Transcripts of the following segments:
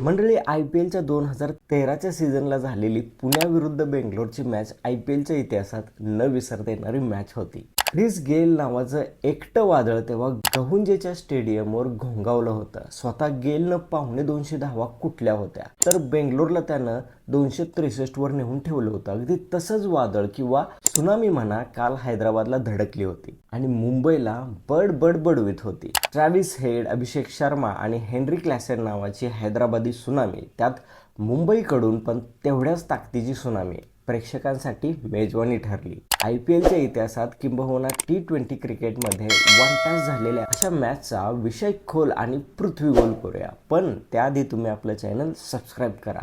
मंडळी I P एलच्या दोन हजार तेराच्या सीझनला झालेली पुण्याविरुद्ध बेंगलोरची मॅच आय पी एलच्या इतिहासात न विसरता येणारी मॅच होती. ख्रिस गेल नावाचं एकटं वादळ तेव्हा गहुंजेच्या स्टेडियमवर घोंगावलं होतं. स्वतः गेलनं पाहुणे दोनशे धावा कुठल्या होत्या? तर बेंगलोरला त्यानं दोनशे त्रेसष्ट वर नेऊन ठेवलं होतं. अगदी तसंच वादळ किंवा सुनामी म्हणा काल हैदराबादला धडकली होती आणि मुंबईला बड बड बडवीत होती. ट्रॅव्हिस हेड अभिषेक शर्मा आणि हेनरी क्लॅसेन नावाची हैदराबादी सुनामी त्यात मुंबईकडून पण तेवढ्याच ताकदीची सुनामी. प्रेक्षकांसाठी मेजवानी ठरली. आय पी एलच्या इतिहासात किंबहुना टी ट्वेंटी क्रिकेटमध्ये वन टच झालेल्या अशा मॅचचा विषय खोल आणि पृथ्वी गोल करूया. पण त्याआधी तुम्ही आपलं चॅनल सबस्क्राईब करा.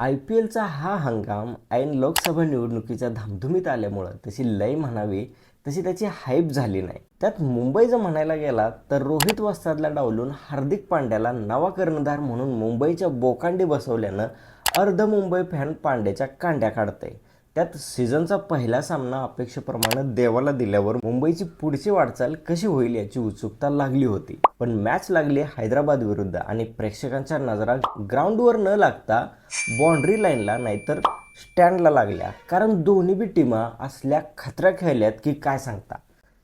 आय पी एलचा हा हंगाम ऐन लोकसभा निवडणुकीच्या धामधुमीत आल्यामुळं तशी लय म्हणावी तशी त्याची हाईप झाली नाही. त्यात मुंबई जर म्हणायला गेला तर रोहित वस्तादला डावलून हार्दिक पांड्याला नवा कर्णधार म्हणून मुंबईच्या बोकांडी बसवल्यानं अर्ध मुंबई फॅन पांड्याच्या कांड्या काढते त्यात सीझनचा पहिला सामना अपेक्षेप्रमाणे देवाला दिल्यावर मुंबईची पुढची वाटचाल कशी होईल याची उत्सुकता लागली होती. पण मॅच लागली हैदराबाद विरुद्ध आणि प्रेक्षकांच्या नजरा ग्राउंडवर न लागता बाउंड्री लाईनला नाहीतर स्टँडला लागल्या. कारण दोन्ही बी टीमा असल्या खतऱ्या खेळल्यात की काय सांगता?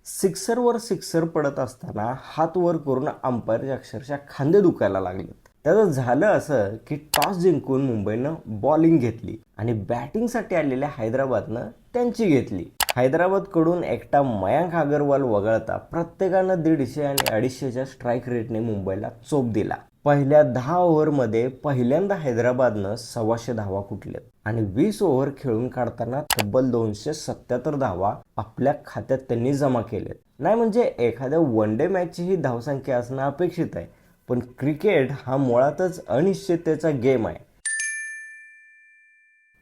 सिक्सरवर सिक्सर पडत असताना हात वर करून अंपायरचे अक्षरशः खांदे दुखायला लागले. त्याचं झालं असं की टॉस जिंकून मुंबईनं बॉलिंग घेतली आणि बॅटिंगसाठी आलेल्या हैदराबादनं त्यांची घेतली. हैदराबादकडून एकटा मयांक अगरवाल वगळता प्रत्येकानं दीडशे आणि अडीचशेच्या स्ट्राईक रेटने मुंबईला चोप दिला. पहिल्या दहा ओव्हरमध्ये पहिल्यांदा हैदराबादनं सव्वाशे धावा कुटल्यात आणि वीस ओव्हर खेळून काढताना तब्बल दोनशे सत्याहत्तर धावा आपल्या खात्यात त्यांनी जमा केलेत नाही म्हणजे एखाद्या वन डे मॅचची ही धावसंख्या असणं अपेक्षित आहे. पण क्रिकेट हा मुळातच अनिश्चिततेचा गेम आहे.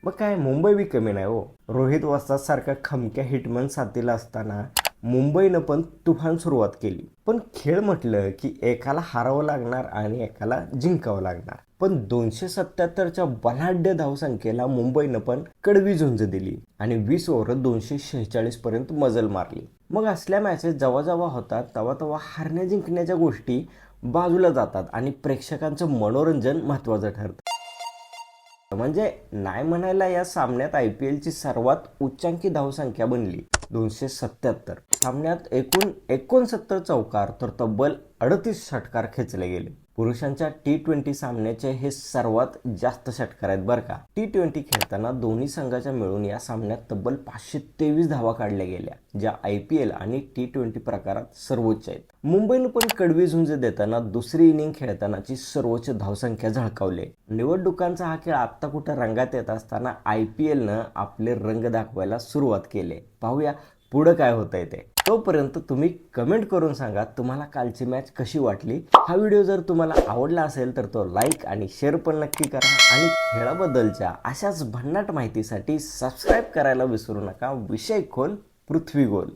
मग काय मुंबई बी कमी नाही हो. रोहित वस्ताद सारखा खमक्या हिटमन साथीला असताना मुंबईनं पण तुफान सुरुवात केली. पण खेळ म्हटलं की एकाला हारावं लागणार आणि एकाला जिंकावं लागणार. पण दोनशे सत्याहत्तरच्या बलाढ्य धावसंख्येला मुंबईनं पण कडवी झुंज दिली आणि वीस ओव्हर दोनशे शेहेचाळीस पर्यंत मजल मारली. मग असल्या मॅचेस जेव्हा जेव्हा होतात तेव्हा तेव्हा हारण्या जिंकण्याच्या गोष्टी बाजूला जातात आणि प्रेक्षकांचं मनोरंजन महत्त्वाचं ठरतं. म्हणजे नाही म्हणायला या सामन्यात आय पी एलची सर्वात उच्चांकी धावसंख्या बनली दोनशे सत्याहत्तर. सामन्यात एकूण एकोणसत्तर चौकार तर तब्बल अडतीस षटकार खेचले गेले. पुरुषांच्या टी ट्वेंटी सामन्याचे हे सर्वात जास्त षटकार आहेत बरं का. टी ट्वेंटी खेळताना दोन्ही संघाच्या मिळून या सामन्यात तब्बल पाचशे तेवीस धावा काढल्या गेल्या ज्या आय पी एल आणि टी ट्वेंटी प्रकारात सर्वोच्च आहेत. मुंबईनं पण कडवी झुंज देताना दुसरी इनिंग खेळतानाची सर्वोच्च धावसंख्या झळकावली. निवडणुकांचा हा खेळ आत्ता कुठं रंगात येत असताना आय पी एलनं आपले रंग दाखवायला सुरुवात केली. पाहूया पुढं काय होतंय ते. तोपर्यंत तुम्ही कमेंट करून सांगा तुम्हाला कालची मॅच कशी वाटली? हा व्हिडिओ जर तुम्हाला आवडला असेल तर तो लाईक आणि शेअर पण नक्की करा आणि खेळाबद्दलच्या अशाच भन्नाट माहितीसाठी सबस्क्राईब करायला विसरू नका. विषय खोल पृथ्वी गोल.